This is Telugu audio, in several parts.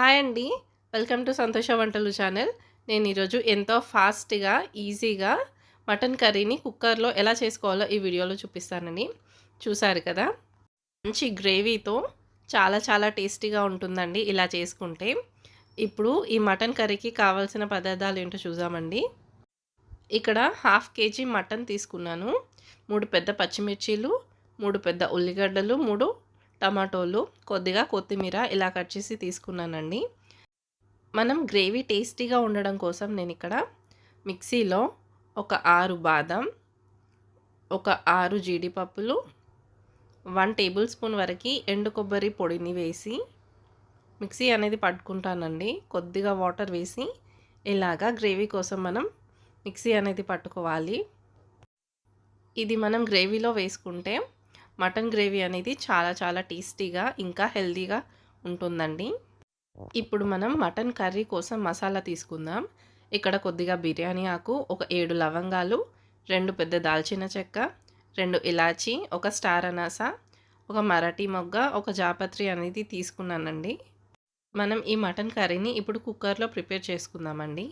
హాయ్ అండి. వెల్కమ్ టు సంతోష వంటలు ఛానల్. నేను ఈరోజు ఎంతో ఫాస్ట్గా ఈజీగా మటన్ కర్రీని కుక్కర్లో ఎలా చేసుకోవాలో ఈ వీడియోలో చూపిస్తానని. చూసారు కదా? మంచి గ్రేవీతో చాలా చాలా టేస్టీగా ఉంటుందండి ఇలా చేసుకుంటే. ఇప్పుడు ఈ మటన్ కర్రీకి కావాల్సిన పదార్థాలు ఏంటో చూసామండి ఇక్కడ హాఫ్ కేజీ మటన్ తీసుకున్నాను. మూడు పెద్ద పచ్చిమిర్చీలు మూడు పెద్ద ఉల్లిగడ్డలు మూడు టమాటోలు కొద్దిగా కొత్తిమీర ఇలా కట్ చేసి తీసుకున్నానండి. మనం గ్రేవీ టేస్టీగా ఉండడం కోసం నేను ఇక్కడ మిక్సీలో ఒక ఆరు బాదం ఒక ఆరు జీడిపప్పులు వన్ టేబుల్ స్పూన్ వరకు ఎండు కొబ్బరి పొడిని వేసి మిక్సీ అనేది పట్టుకుంటానండి. కొద్దిగా వాటర్ వేసి ఇలాగా గ్రేవీ కోసం మనం మిక్సీ అనేది పట్టుకోవాలి. ఇది మనం గ్రేవీలో వేసుకుంటే మటన్ గ్రేవీ అనేది చాలా చాలా టేస్టీగా ఇంకా హెల్తీగా ఉంటుందండి. ఇప్పుడు మనం మటన్ కర్రీ కోసం మసాలా తీసుకుందాం. ఇక్కడ కొద్దిగా బిర్యానీ ఆకు ఒక ఏడు లవంగాలు రెండు పెద్ద దాల్చిన చెక్క రెండు ఇలాచి ఒక స్టార్ అనాస ఒక మరాఠీ మొగ్గ ఒక జాపత్రి అనేది తీసుకున్నానండి. మనం ఈ మటన్ కర్రీని ఇప్పుడు కుక్కర్లో ప్రిపేర్ చేసుకుందామండి.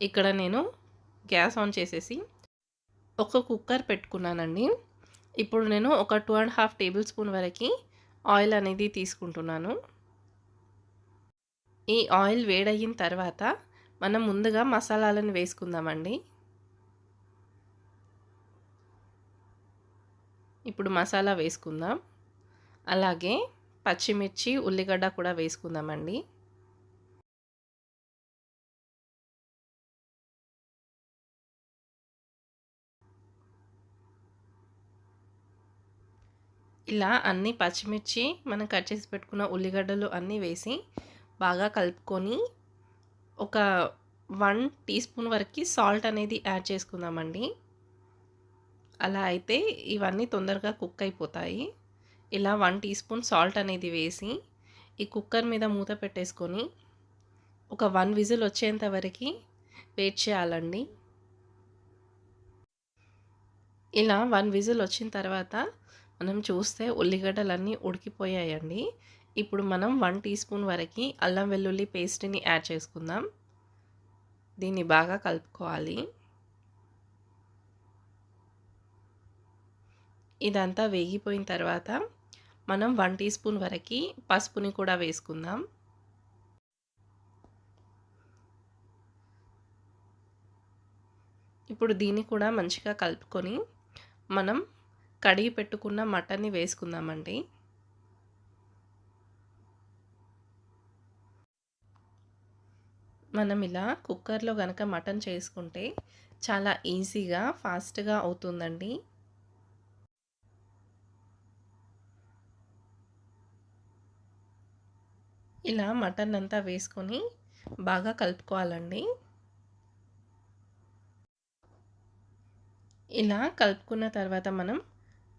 ఇక్కడ నేను గ్యాస్ ఆన్ చేసేసి ఒక కుక్కర్ పెట్టుకున్నానండి. ఇప్పుడు నేను ఒక two and half table spoon వరకు ఆయిల్ అనేది తీసుకుంటున్నాను. ఈ ఆయిల్ వేడయిన తర్వాత మనం ముందుగా మసాలాలను వేసుకుందామండి. ఇప్పుడు మసాలా వేసుకుందాం. అలాగే పచ్చిమిర్చి ఉల్లిగడ్డ కూడా వేసుకుందామండి. ఇలా అన్ని పచ్చిమిర్చి మనం కట్ చేసి పెట్టుకున్న ఉల్లిగడ్డలు అన్నీ వేసి బాగా కలుపుకొని ఒక వన్ టీ స్పూన్ వరకు సాల్ట్ అనేది యాడ్ చేసుకుందామండి. అలా అయితే ఇవన్నీ తొందరగా కుక్ అయిపోతాయి. ఇలా వన్ టీ స్పూన్ సాల్ట్ అనేది వేసి ఈ కుక్కర్ మీద మూత పెట్టేసుకొని ఒక వన్ విజిల్ వచ్చేంత వరకు వెయిట్ చేయాలండి. ఇలా వన్ విజిల్ వచ్చిన తర్వాత మనం చూస్తే ఉల్లిగడ్డలన్నీ ఉడికిపోయాయండి. ఇప్పుడు మనం వన్ టీ స్పూన్ వరకు అల్లం వెల్లుల్లి పేస్ట్ని యాడ్ చేసుకుందాం. దీన్ని బాగా కలుపుకోవాలి. ఇదంతా వేగిపోయిన తర్వాత మనం వన్ టీ స్పూన్ వరకు పసుపుని కూడా వేసుకుందాం. ఇప్పుడు దీన్ని కూడా మంచిగా కలుపుకొని మనం కడిగి పెట్టుకున్న మటన్ని వేసుకుందామండి. మనం ఇలా కుక్కర్లో కనుక మటన్ చేసుకుంటే చాలా ఈజీగా ఫాస్ట్గా అవుతుందండి. ఇలా మటన్ అంతా వేసుకొని బాగా కలుపుకోవాలండి. ఇలా కలుపుకున్న తర్వాత మనం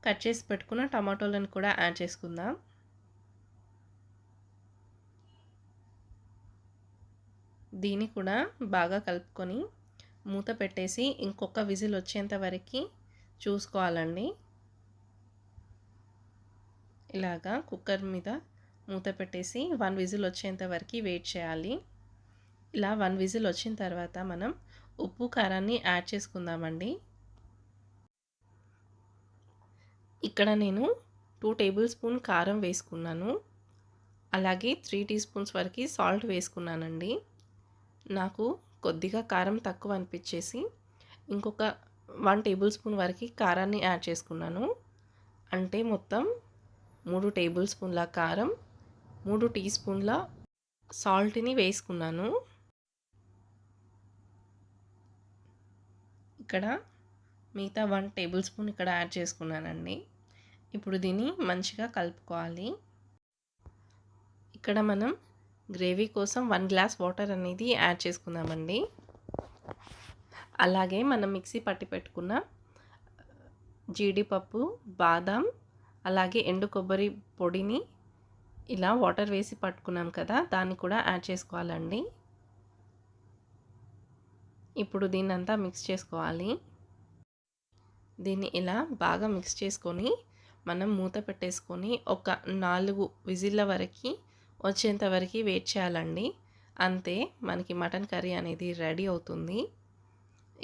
కట్ చేసి పెట్టుకున్న టమాటోలను కూడా యాడ్ చేసుకుందాం. దీన్ని కూడా బాగా కలుపుకొని మూత పెట్టేసి ఇంకొక విజిల్ వచ్చేంత వరకు చూసుకోవాలండి. ఇలాగా కుక్కర్ మీద మూత పెట్టేసి వన్ విజిల్ వచ్చేంత వరకు వెయిట్ చేయాలి. ఇలా వన్ విజిల్ వచ్చిన తర్వాత మనం ఉప్పు కారాన్ని యాడ్ చేసుకుందామండి. ఇక్కడ నేను టూ టేబుల్ స్పూన్ కారం వేసుకున్నాను. అలాగే త్రీ టీ స్పూన్స్ వరకు సాల్ట్ వేసుకున్నానండి. నాకు కొద్దిగా కారం తక్కువ అనిపించేసి ఇంకొక వన్ టేబుల్ స్పూన్ వరకు కారాన్ని యాడ్ చేసుకున్నాను. అంటే మొత్తం మూడు టేబుల్ స్పూన్ల కారం మూడు టీ స్పూన్ల సాల్ట్ని వేసుకున్నాను. ఇక్కడ మిగతా వన్ టేబుల్ స్పూన్ ఇక్కడ యాడ్ చేసుకున్నానండి. ఇప్పుడు దీన్ని మంచిగా కలుపుకోవాలి. ఇక్కడ మనం గ్రేవీ కోసం వన్ గ్లాస్ వాటర్ అనేది యాడ్ చేసుకుందామండి. అలాగే మనం మిక్సీ పట్టి పెట్టుకున్న జీడిపప్పు బాదం అలాగే ఎండు కొబ్బరి పొడిని ఇలా వాటర్ వేసి పట్టుకున్నాం కదా దాన్ని కూడా యాడ్ చేసుకోవాలండి. ఇప్పుడు దీన్నంతా మిక్స్ చేసుకోవాలి. దీన్ని ఇలా బాగా మిక్స్ చేసుకొని మనం మూత పెట్టేసుకొని ఒక నాలుగు విజిల్ల వరకు వచ్చేంత వరకు వెయిట్ చేయాలండి. అంతే మనకి మటన్ కర్రీ అనేది రెడీ అవుతుంది.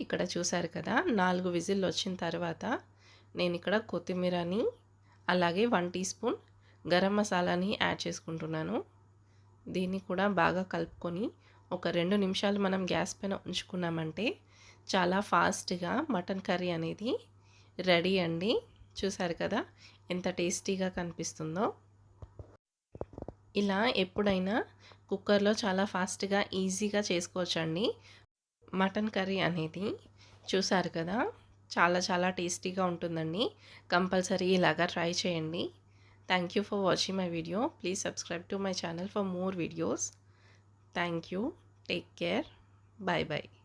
ఇక్కడ చూసారు కదా నాలుగు విజిల్లు వచ్చిన తర్వాత నేను ఇక్కడ కొత్తిమీరని అలాగే వన్ టీ స్పూన్ గరం మసాలాని యాడ్ చేసుకుంటున్నాను. దీన్ని కూడా బాగా కలుపుకొని ఒక రెండు నిమిషాలు మనం గ్యాస్ పైన ఉంచుకున్నామంటే చాలా ఫాస్ట్గా మటన్ కర్రీ అనేది రెడీ అండి. చూసారు కదా? ఎంత టేస్టీగా కనిపిస్తుందో. ఇలా ఎప్పుడైనా కుక్కర్లో చాలా ఫాస్ట్గా ఈజీగా చేసుకోవచ్చండి. మటన్ కర్రీ అనేది చూసారు కదా? చాలా చాలా టేస్టీగా ఉంటుందండి. కంపల్సరీ ఇలాగా ట్రై చేయండి. Thank you for watching my video please subscribe to my channel for more videos thank you take care bye bye